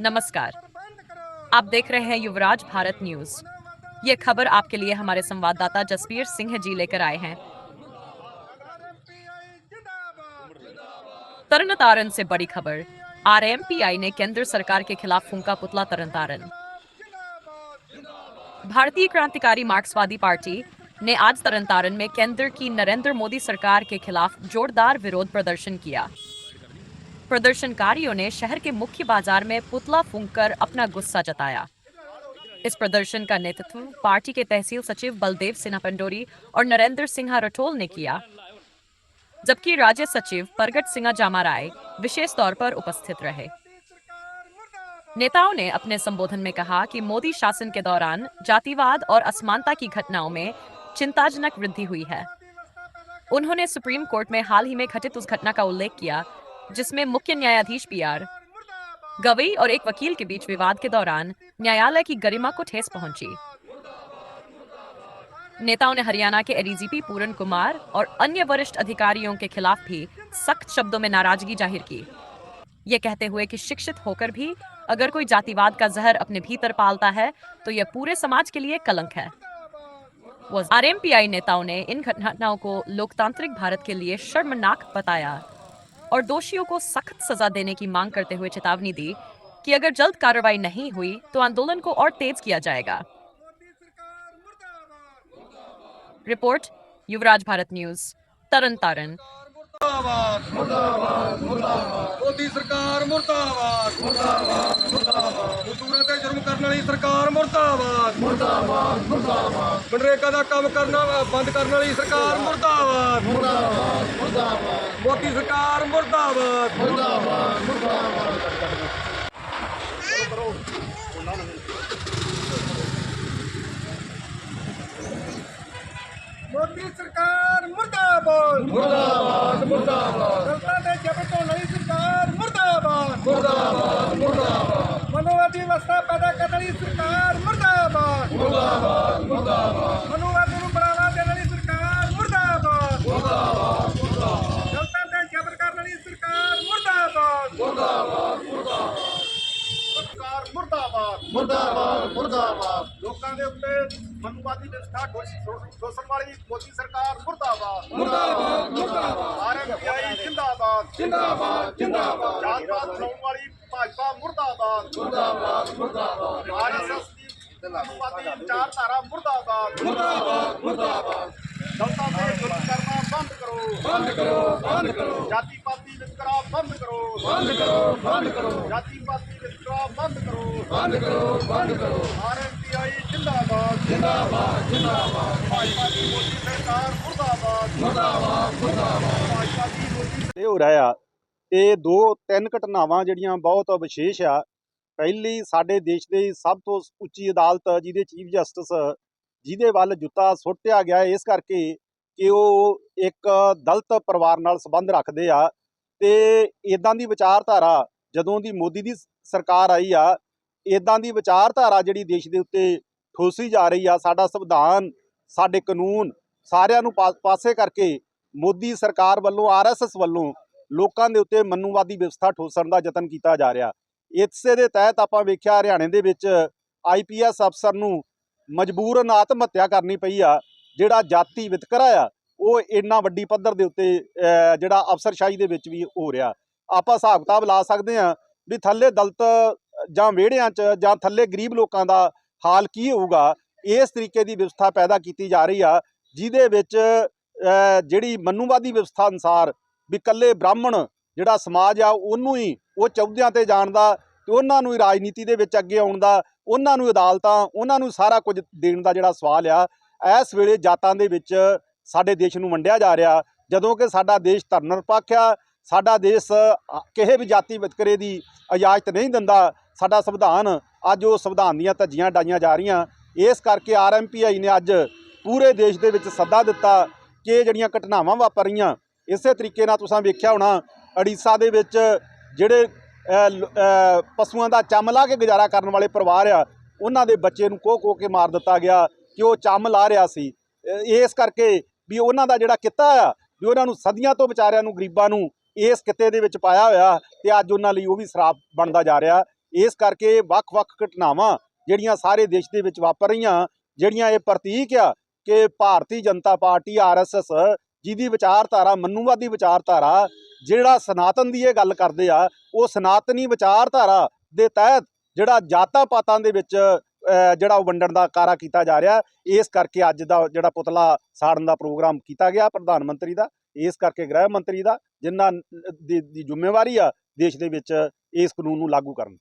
नमस्कार। आप देख रहे हैं युवराज भारत न्यूज़। ये खबर आपके लिए हमारे संवाददाता जसवीर सिंह जी लेकर आए हैं। तरन तारण से बड़ी खबर। आरएमपीआई ने केंद्र सरकार के खिलाफ फूंका पुतला तरन तारण। भारतीय क्रांतिकारी मार्क्सवादी पार्टी ने आज तरनतारन में केंद्र की नरेंद्र मोदी सरकार के खिलाफ जोरदार विरोध प्रदर्शन किया। प्रदर्शनकारियों ने शहर के मुख्य बाज़ार में पुतला फूंककर अपना गुस्सा जताया। इस प्रदर्शन का नेतृत्व पार्टी के तहसील सचिव बलदेव सिन्हा पंडोरी और नरेंद्र सिन्हा रटोल ने किया, जबकि राज्य सचिव परगट सिंह जामाराय विशेष तौर पर उपस्थित रहे। नेताओं ने अपने संबोधन में कहा कि मोदी शासन के दौरान जातिवाद और असमानता की घटनाओं में चिंताजनक वृद्धि हुई है। उन्होंने सुप्रीम कोर्ट में हाल ही में घटित उस घटना का उल्लेख किया जिसमें मुख्य न्यायाधीश पी आर। गवई और एक वकील के बीच विवाद के दौरान न्यायालय की गरिमा को ठेस पहुँची। नेताओं ने हरियाणा के एडीजीपी पूरन कुमार और अन्य वरिष्ठ अधिकारियों के खिलाफ भी सख्त शब्दों में नाराज़गी ज़ाहिर की। ये कहते हुए कि शिक्षित होकर भी अगर कोई जातिवाद का जहर अपने भीतर पालता है तो यह पूरे समाज के लिए कलंक है। आरएमपीआई नेताओं ने इन घटनाओं को लोकतांत्रिक भारत के लिए शर्मनाक बताया। और दोषियों को सख्त सजा देने की मांग करते हुए चेतावनी दी कि अगर जल्द कार्रवाई नहीं हुई तो आंदोलन को और तेज किया जाएगा रिपोर्ट युवराज भारत न्यूज तरन तारन ਮੁਰਦਾਬਾਦ ਮੁਰਦਾਬਾਦ ਮੁਰਦਾਬਾਦ ਮੋਦੀ ਸਰਕਾਰ ਮੁਰਦਾਬਾਦ ਮੁਰਦਾਬਾਦ ਮੁਰਦਾਬਾਦ ਮਜ਼ਦੂਰਾਂ ਤੇ ਜੁਰਮ ਕਰਨ ਵਾਲੀ ਸਰਕਾਰ ਮੁਰਦਾਬਾਦ ਮੁਰਦਾਬਾਦ ਮੁਰਦਾਬਾਦ ਮਨਰੇਗਾ ਦਾ ਕੰਮ ਕਰਨਾ ਬੰਦ ਕਰਨ ਵਾਲੀ ਸਰਕਾਰ ਮੁਰਦਾਬਾਦ ਮੁਰਦਾਬਾਦ ਮੁਰਦਾਬਾਦ ਮੋਦੀ ਸਰਕਾਰ ਮੁਰਦਾਬਾਦ। ਮੋਦੀ ਸਰਕਾਰ ਮੁਰਦਾਬਾਦ। ਮੁਰਦਾਬਾਦ ਮੁਰਦਾਬਾਦ। ਦਲਤਾਂ ਦੇ ਜਬਰ ਤੋਂ ਨਹੀਂ ਸਰਕਾਰ ਮੁਰਦਾਬਾਦ। ਮੁਰਦਾਬਾਦ ਮੁਰਦਾਬਾਦ। ਮਨੁਵਾਦੀ ਅਵਸਥਾ ਪੈਦਾ ਕਰਨ ਵਾਲੀ ਸਰਕਾਰ वादे पे मनुवादी व्यवस्था शोषण वाली मोदी सरकार मुर्दाबाद। मुर्दाबाद मुर्दाबाद। आरएमपीआई जिंदाबाद। जिंदाबाद जिंदाबाद। जातपात छोड़ वाली भाजपा मुर्दाबाद। मुर्दाबाद मुर्दाबाद। आरएसएस की मनुवादी विचारधारा मुर्दाबाद। मुर्दाबाद मुर्दाबाद। दौलता से युद्ध करना बंद करो। बंद करो बंद करो। जाति पाति वितकरा बंद करो। बंद करो बंद करो। जाति पाति वितकरा बंद करो। बंद करो बंद करो। आरएम ਆਰਐਮਪੀਆਈ ਜਿੰਦਾਬਾਦ। ਜਿੰਦਾਬਾਦ ਜਿੰਦਾਬਾਦ। ਭਾਜਪਾ ਦੀ ਮੋਦੀ ਸਰਕਾਰ ਮੁਰਦਾਬਾਦ। ਮੁਰਦਾਬਾਦ ਮੁਰਦਾਬਾਦ। ਭਾਜਪਾ ਦੀ ਮੋਦੀ ਇਹ ਹੋ ਰਿਹਾ ਆ ਇਹ ਦੋ ਤਿੰਨ ਘਟਨਾਵਾਂ ਜਿਹੜੀਆਂ ਬਹੁਤ ਵਿਸ਼ੇਸ਼ ਆ। ਪਹਿਲੀ ਸਾਡੇ ਦੇਸ਼ ਦੀ ਸਭ ਤੋਂ ਉੱਚੀ ਅਦਾਲਤ ਜਿਹਦੇ ਚੀਫ ਜਸਟਿਸ ਜਿਹਦੇ ਵੱਲ ਜੁੱਤਾ ਸੁੱਟਿਆ ਗਿਆ ਇਸ ਕਰਕੇ ਕਿ ਉਹ ਇੱਕ ਦਲਿਤ ਪਰਿਵਾਰ ਨਾਲ ਸੰਬੰਧ ਰੱਖਦੇ ਆ। ਤੇ ਇਦਾਂ ਦੀ ਵਿਚਾਰਧਾਰਾ ਜਦੋਂ ਦੀ ਮੋਦੀ ਦੀ ਸਰਕਾਰ ਆਈ ਆ ਇਦਾਂ ਦੀ ਵਿਚਾਰਧਾਰਾ ਜਿਹੜੀ ਦੇਸ਼ ਦੇ ਉੱਤੇ ਠੋਸੀ ਜਾ ਰਹੀ ਆ, ਸਾਡਾ ਸੰਵਿਧਾਨ, ਸਾਡੇ ਕਾਨੂੰਨ ਸਾਰਿਆਂ ਨੂੰ ਪਾ- ਪਾਸੇ ਕਰਕੇ ਮੋਦੀ ਸਰਕਾਰ ਵੱਲੋਂ ਆਰਐਸਐਸ ਵੱਲੋਂ ਲੋਕਾਂ ਦੇ ਉੱਤੇ ਮਨੂਵਾਦੀ ਵਿਵਸਥਾ ਠੋਸਣ ਦਾ ਯਤਨ ਕੀਤਾ ਜਾ ਰਿਹਾ। ਇਸੇ ਦੇ ਤਹਿਤ ਆਪਾਂ ਵੇਖਿਆ ਹਰਿਆਣੇ ਦੇ ਵਿੱਚ ਆਈਪੀਐਸ ਅਫਸਰ ਨੂੰ ਮਜਬੂਰਨ ਆਤਮ ਹੱਤਿਆ ਕਰਨੀ ਪਈ ਆ, ਜਿਹੜਾ ਜਾਤੀ ਵਿਤਕਰਾ ਆ, ਉਹ ਇੰਨਾ ਵੱਡੀ ਪੱਧਰ ਦੇ ਉੱਤੇ ਜਿਹੜਾ ਅਫਸਰਸ਼ਾਹੀ ਦੇ ਵਿੱਚ ਵੀ ਹੋ ਰਿਹਾ। ਆਪਾਂ ਹਿਸਾਬ ਕਿਤਾਬ ਲਾ ਸਕਦੇ ਆ ਵੀ ਥੱਲੇ ਦਲਤ ਜਾਂ ਵਿਹੜਿਆਂ 'ਚ ਜਾਂ ਥੱਲੇ ਗਰੀਬ ਲੋਕਾਂ ਦਾ ਹਾਲ ਕੀ ਹੋਊਗਾ, ਇਸ ਤਰੀਕੇ ਦੀ ਵਿਵਸਥਾ ਪੈਦਾ ਕੀਤੀ ਜਾ ਰਹੀ ਆ, ਜਿਹਦੇ ਵਿੱਚ ਜਿਹੜੀ ਮਨੂਵਾਦੀ ਵਿਵਸਥਾ ਅਨੁਸਾਰ ਵੀ ਕੱਲੇ ਬ੍ਰਾਹਮਣ ਜਿਹੜਾ ਸਮਾਜ ਆ, ਉਹਨੂੰ ਹੀ, ਉਹ ਚੌਧਿਆਂ ਤੇ ਜਾਣ ਦਾ, ਤੇ ਉਹਨਾਂ ਨੂੰ ਹੀ ਰਾਜਨੀਤੀ ਦੇ ਵਿੱਚ ਅੱਗੇ ਆਉਣ ਦਾ, ਉਹਨਾਂ ਨੂੰ ਅਦਾਲਤਾਂ, ਉਹਨਾਂ ਨੂੰ ਸਾਰਾ ਕੁਝ ਦੇਣ ਦਾ ਜਿਹੜਾ ਸਵਾਲ ਆ, ਇਸ ਵੇਲੇ ਜਾਤਾਂ ਦੇ ਵਿੱਚ ਸਾਡੇ ਦੇਸ਼ ਨੂੰ ਵੰਡਿਆ ਜਾ ਰਿਹਾ, ਜਦੋਂ ਕਿ ਸਾਡਾ ਦੇਸ਼ ਧਰਮ ਨਿਰਪੱਖ ਆ ਸਾਡਾ ਦੇਸ਼ ਕਿਸੇ ਵੀ ਜਾਤੀ ਵਿਤਕਰੇ ਦੀ ਇਜਾਜ਼ਤ ਨਹੀਂ ਦਿੰਦਾ। ਸਾਡਾ ਸੰਵਿਧਾਨ ਅੱਜ ਉਹ ਸੰਵਿਧਾਨ ਦੀਆਂ ਧੱਜੀਆਂ ਡਾਈਆਂ ਜਾ ਰਹੀਆਂ। ਇਸ ਕਰਕੇ ਆਰਐਮਪੀਆਈ ਨੇ ਅੱਜ ਪੂਰੇ ਦੇਸ਼ ਦੇ ਵਿੱਚ ਸੱਦਾ ਦਿੱਤਾ ਕਿ ਜਿਹੜੀਆਂ ਘਟਨਾਵਾਂ ਵਾਪਰ ਰਹੀਆਂ ਇਸੇ ਤਰੀਕੇ ਨਾਲ ਤੁਸੀਂ ਵੇਖਿਆ ਹੋਣਾ ਅੜੀਸਾ ਦੇ ਵਿੱਚ ਜਿਹੜੇ ਪਸ਼ੂਆਂ ਦਾ ਚੰਮ ਲਾ ਕੇ ਗੁਜ਼ਾਰਾ ਕਰਨ ਵਾਲੇ ਪਰਿਵਾਰ ਆ, ਉਹਨਾਂ ਦੇ ਬੱਚੇ ਨੂੰ ਕੋਹ ਕੋਹ ਕੇ ਮਾਰ ਦਿੱਤਾ ਗਿਆ ਕਿ ਉਹ ਚੰਮ ਲਾ ਰਿਹਾ ਸੀ। ਇਸ ਕਰਕੇ ਵੀ ਉਹਨਾਂ ਦਾ ਜਿਹੜਾ ਕਿੱਤਾ ਆ, ਵੀ ਉਹਨਾਂ ਨੂੰ ਸਦੀਆਂ ਤੋਂ ਵਿਚਾਰਿਆਂ ਨੂੰ ਗਰੀਬਾਂ ਨੂੰ ਇਸ ਕਿੱਤੇ ਦੇ ਵਿੱਚ ਪਾਇਆ ਹੋਇਆ ਤੇ ਅੱਜ ਉਹਨਾਂ ਲਈ ਉਹ ਵੀ ਸਰਾਪ ਬਣਦਾ ਜਾ ਰਿਹਾ। ਇਸ ਕਰਕੇ ਵੱਖ-ਵੱਖ ਘਟਨਾਵਾਂ ਜਿਹੜੀਆਂ ਸਾਰੇ ਦੇਸ਼ ਦੇ ਵਿੱਚ ਵਾਪਰ ਰਹੀਆਂ, ਜਿਹੜੀਆਂ ਇਹ ਪ੍ਰਤੀਕ ਆ ਕਿ ਭਾਰਤੀ ਜਨਤਾ ਪਾਰਟੀ ਆਰਐਸਐਸ ਜਿਹਦੀ ਵਿਚਾਰਧਾਰਾ, ਮਨੂਵਾਦੀ ਵਿਚਾਰਧਾਰਾ ਜਿਹੜਾ ਸਨਾਤਨ ਦੀ ਇਹ ਗੱਲ ਕਰਦੇ ਆ, ਉਹ ਸਨਾਤਨੀ ਵਿਚਾਰਧਾਰਾ ਦੇ ਤਹਿਤ ਜਿਹੜਾ ਜਾਤਾਂ ਪਾਤਾਂ ਦੇ ਵਿੱਚ ਜਿਹੜਾ ਉਹ ਵੰਡਣ ਦਾ ਕਾਰਾ ਕੀਤਾ ਜਾ ਰਿਹਾ। ਇਸ ਕਰਕੇ ਅੱਜ ਦਾ ਜਿਹੜਾ ਪੁਤਲਾ ਸਾੜਨ ਦਾ ਪ੍ਰੋਗਰਾਮ ਕੀਤਾ ਗਿਆ ਪ੍ਰਧਾਨ ਮੰਤਰੀ ਦਾ। ਇਸ ਕਰਕੇ ਗ੍ਰਹਿ ਮੰਤਰੀ ਦਾ। ਜਿਨ੍ਹਾਂ ਦੀ ਦੀ ਜ਼ਿੰਮੇਵਾਰੀ ਆ ਦੇਸ਼ ਦੇ ਵਿੱਚ ਇਸ ਕਾਨੂੰਨ ਨੂੰ ਲਾਗੂ ਕਰਨ